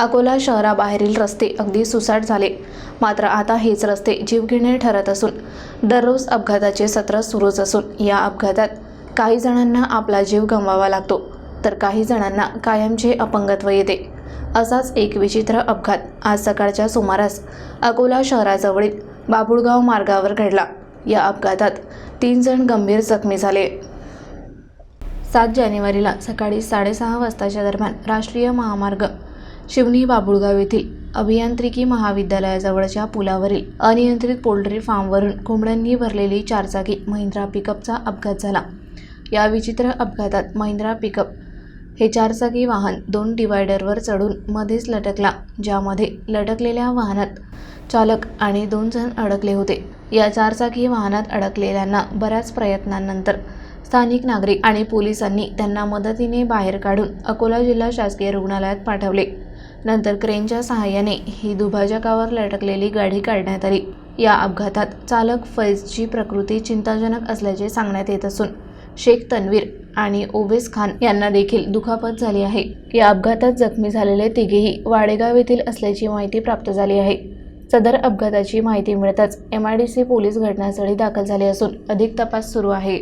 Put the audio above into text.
अकोला शहराबाहेरील रस्ते अगदी सुसाट झाले. मात्र आता हेच रस्ते जीवघेणे ठरत असून दररोज अपघाताचे सत्र सुरूच असून या अपघातात काही जणांना आपला जीव गमवावा लागतो तर काही जणांना कायमचे अपंगत्व येते. असाच एक विचित्र अपघात आज सकाळच्या सुमारास अकोला शहराजवळील बाबुळगाव मार्गावर घडला. या अपघातात तीन जण गंभीर जखमी झाले. सात जानेवारीला सकाळी साडेसहा वाजताच्या दरम्यान राष्ट्रीय महामार्ग शिवनी बाबुळगाव येथील अभियांत्रिकी महाविद्यालयाजवळच्या पुलावरील अनियंत्रित पोल्ट्री फार्मवरून कोंबड्यांनी भरलेली चारचाकी महिंद्रा पिकअपचा अपघात झाला. या विचित्र अपघातात महिंद्रा पिकअप हे चारचाकी वाहन दोन डिवायडरवर चढून मध्येच लटकला ज्यामध्ये लटकलेल्या वाहनात चालक आणि दोन जण अडकले होते. या चारचाकी वाहनात अडकलेल्यांना बऱ्याच प्रयत्नांनंतर स्थानिक नागरिक आणि पोलिसांनी त्यांना मदतीने बाहेर काढून अकोला जिल्हा शासकीय रुग्णालयात पाठवले. नंतर क्रेनच्या सहाय्याने ही दुभाजकावर लटकलेली गाडी काढण्यात आली. या अपघातात चालक फैजची प्रकृती चिंताजनक असल्याचे सांगण्यात येत असून शेख तन्वीर आणि ओवेस खान यांना देखील दुखापत झाली आहे. या अपघातात जखमी झालेले तिघेही वाडेगाव येथील असल्याची माहिती प्राप्त झाली आहे. सदर अपघाताची माहिती मिळताच M I D C police घटनास्थळी दाखल झाले असून अधिक तपास सुरू आहे.